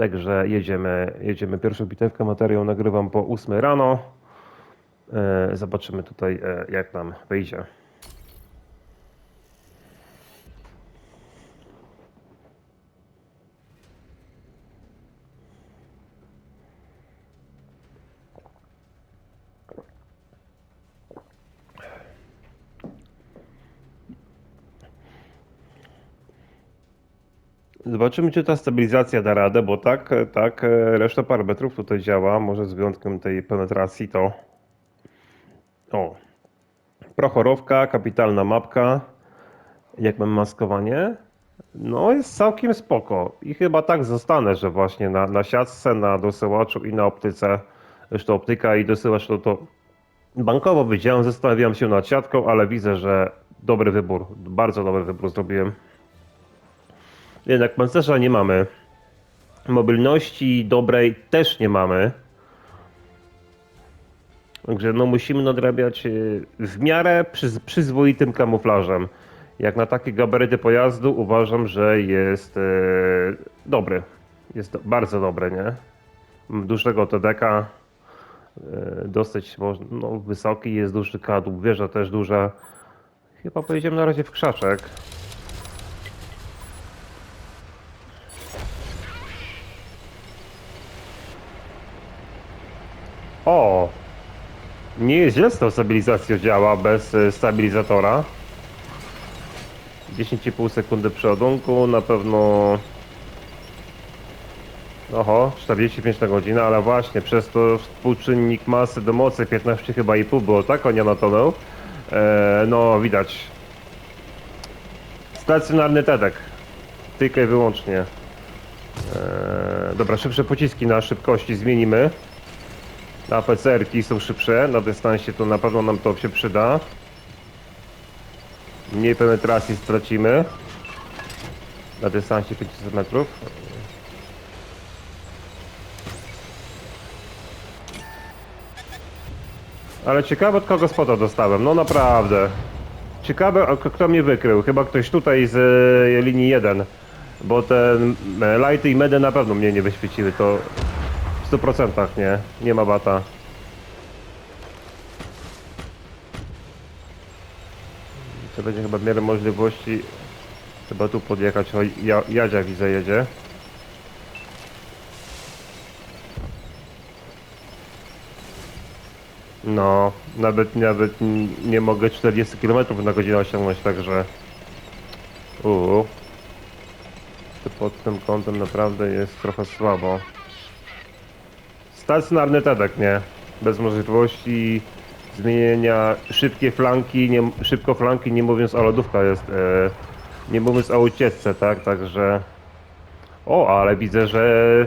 Także jedziemy, jedziemy pierwszą bitewkę, materiał nagrywam po 8 rano. E, Zobaczymy tutaj e, jak nam wyjdzie. Zobaczymy, czy ta stabilizacja da radę, bo tak, tak, e, reszta parametrów tutaj działa, może z wyjątkiem tej penetracji to... O, prochorowka, kapitalna mapka, jak mam maskowanie, no jest całkiem spoko i chyba tak zostanę, że właśnie na, na siatce, na dosyłaczu i na optyce, zresztą optyka i dosyłacz to, to bankowo wydziałem, zastanawiałem się nad siatką, ale widzę, że dobry wybór, bardzo dobry wybór zrobiłem. Jednak pancerza nie mamy. Mobilności dobrej też nie mamy. Także no musimy nadrabiać y, w miarę przyz, przyzwoitym kamuflażem. Jak na takie gabaryty pojazdu uważam, że jest e, dobry. Jest do, bardzo dobry, nie? Dużego TDK. E, dosyć można, no, wysoki jest duży kadłub, wieża też duża. Chyba pojedziemy na razie w krzaczek. O! Nie jest źle z tą stabilizacją działa bez e, stabilizatora. 10,5 sekundy przeładunku, na pewno... Oho, 45 na godzinę, ale właśnie przez to współczynnik masy do mocy 15 chyba i pół było, tak? Konia na tonę. E, no, widać. Stacjonarny TEDek. Tylko i wyłącznie. E, dobra, szybsze pociski na szybkości zmienimy. Na PCR-ki są szybsze, na dystansie to na pewno nam to się przyda. Mniej penetracji stracimy. Na dystansie 500 metrów. Ale ciekawe od kogo spota dostałem, no naprawdę. Ciekawe kto mnie wykrył, chyba ktoś tutaj z e, linii 1. Bo te e, lighty i medy na pewno mnie nie wyświeciły, to 100% nie, nie ma bata. To będzie chyba w miarę możliwości chyba tu podjechać, o ja, Jadzia widzę jedzie. No, nawet, nawet nie mogę 40 km na godzinę osiągnąć, także... Uuu. To pod tym kątem naprawdę jest trochę słabo. Stacjonarny tedek, nie? Bez możliwości zmienienia szybkie flanki, nie, szybko flanki, nie mówiąc o lodówka jest, e, nie mówiąc o ucieczce, tak? Także... O, ale widzę, że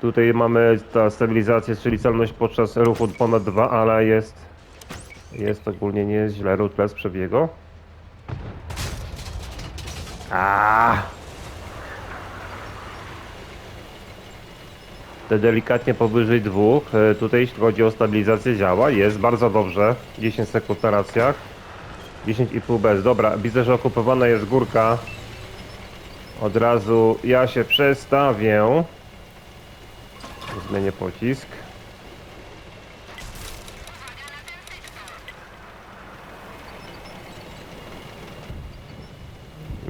tutaj mamy ta stabilizacja, czyli celność podczas ruchu ponad 2, ale jest jest ogólnie nie jest źle, Rutles przebiego. A. Te delikatnie powyżej dwóch. e, Tutaj jeśli chodzi o stabilizację działa, jest bardzo dobrze. 10 sekund na racjach. 10,5 bez. Dobra, widzę, że okupowana jest górka. Od razu ja się przestawię. Zmienię pocisk.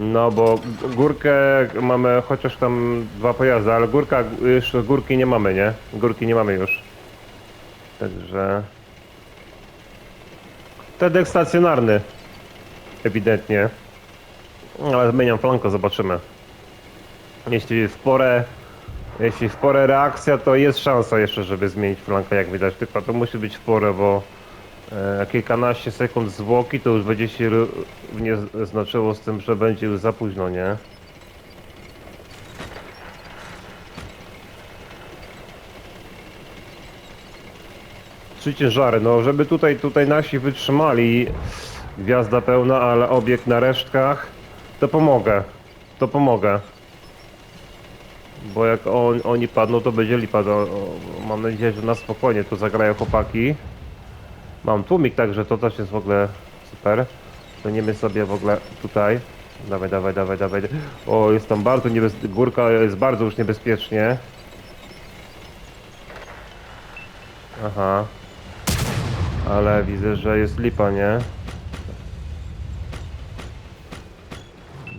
No bo górkę mamy chociaż tam dwa pojazdy, ale górka już górki nie mamy, nie? Górki nie mamy już. Także. Tedek stacjonarny. Ewidentnie. Ale zmieniam flanko, zobaczymy. Jeśli w porę. Jeśli w porę reakcja, to jest szansa jeszcze, żeby zmienić flankę, jak widać. Tylko to musi być w porę, bo e, kilkanaście sekund zwłoki to już będzie się znaczyło z tym, że będzie już za późno, nie? Trzy ciężary, no żeby tutaj, tutaj nasi wytrzymali, gwiazda pełna, ale obiekt na resztkach, to pomogę, to pomogę. Bo jak on, oni padną, to będzie lipa. No, mam nadzieję, że na spokojnie tu zagrają chłopaki. Mam tłumik, także to też jest w ogóle super. Płyniemy sobie w ogóle tutaj. Dawaj, dawaj, dawaj, dawaj. O, jest tam bardzo niebezpiecznie. Górka jest bardzo już niebezpiecznie. Aha. Ale widzę, że jest lipa, nie?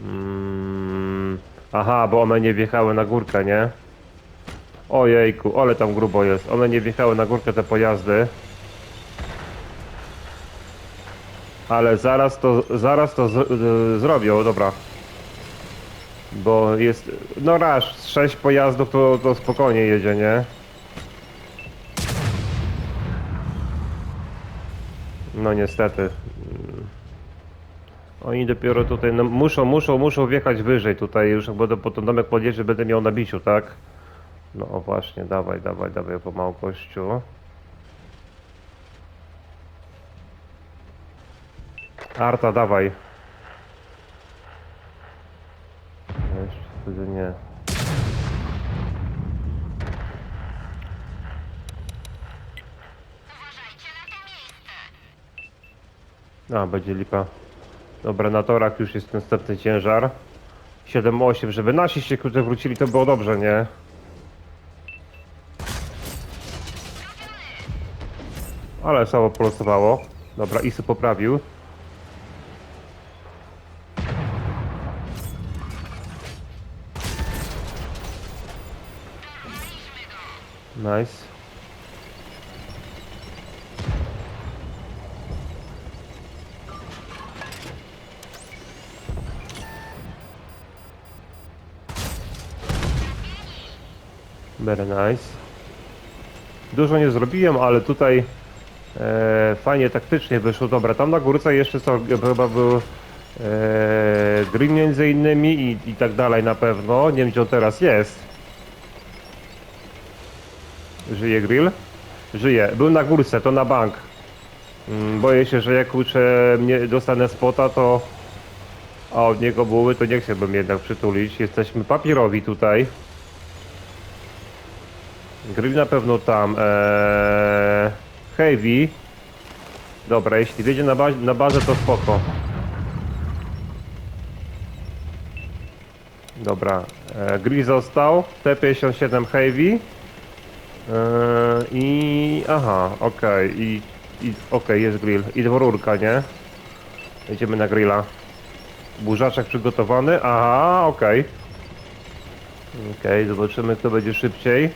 Mm. Aha, bo one nie wjechały na górkę, nie? Ojejku, ale tam grubo jest. One nie wjechały na górkę te pojazdy. Ale zaraz to, zaraz to z, z, zrobią, dobra. Bo jest, no raz, sześć pojazdów to, to spokojnie jedzie, nie? No niestety. Mm. Oni dopiero tutaj, no, muszą, muszą, muszą wjechać wyżej tutaj już, jak będę po ten domek podjeżdżać, będę miał na biciu, tak? No właśnie, dawaj, dawaj, dawaj pomału kościół. Arta, dawaj. Jeszcze wtedy nie. A, będzie lipa. Dobra, na torach już jest następny ciężar. 7-8, żeby nasi się kurde wrócili, to było dobrze, nie? Ale słabo polosowało. Dobra, Isy poprawił. Nice. Very nice. Dużo nie zrobiłem, ale tutaj e, fajnie taktycznie wyszło. Dobra, tam na górce jeszcze co, chyba był e, Green między innymi i, i tak dalej na pewno. Nie wiem gdzie on teraz jest. Żyje grill? Żyje. Był na górce, to na bank. Mm, Boję się, że jak kurczę mnie dostanę spota, to a od niego były, to nie chciałbym jednak przytulić. Jesteśmy papierowi tutaj. Grill na pewno tam. Eee, heavy. Dobra, jeśli wiedzie na, bazie, na bazę, to spoko. Dobra, e, grill został. T57 heavy. Eee, I aha, okej, i, i okej, jest grill. I dworurka, nie? Jedziemy na grilla. Burzaczek przygotowany. Aha, okej. Okej, zobaczymy kto będzie szybciej.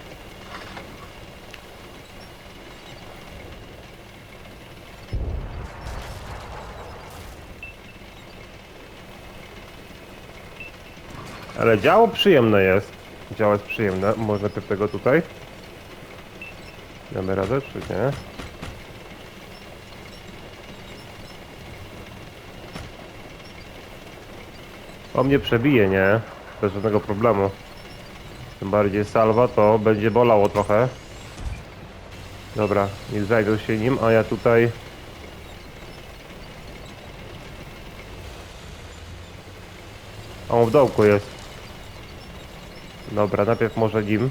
Ale działo przyjemne jest. Działo jest przyjemne. Może najpierw tego tutaj. Damy radę, czy nie? O mnie przebije, nie? Bez żadnego problemu. Tym bardziej salwa to będzie bolało trochę. Dobra, nie zajdą się nim, a ja tutaj... A on w dołku jest. Dobra, najpierw może nim.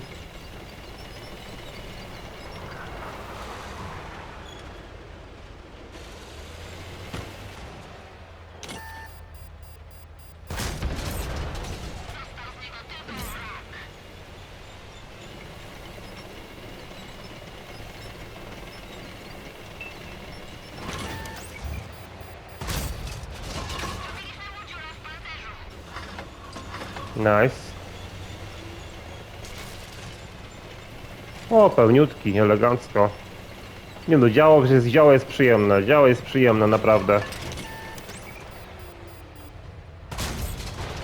Nice. O, pełniutki, elegancko. Nie no, działo, jest, działo jest przyjemne, działo jest przyjemne, naprawdę.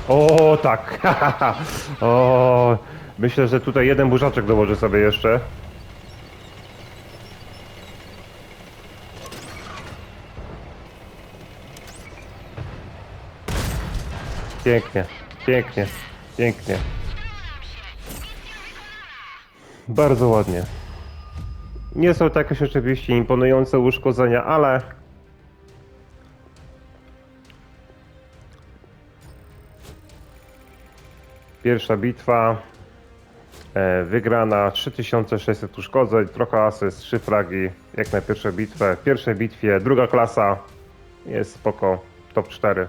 O, tak. o, myślę, że tutaj jeden burzaczek dołożę sobie jeszcze. Pięknie, pięknie, pięknie. Bardzo ładnie. Nie są to jakieś oczywiście imponujące uszkodzenia, ale pierwsza bitwa e, wygrana 3600 uszkodzeń, trochę asyst, 3 fragi, jak na pierwszą bitwę. W pierwszej bitwie druga klasa jest spoko, top 4.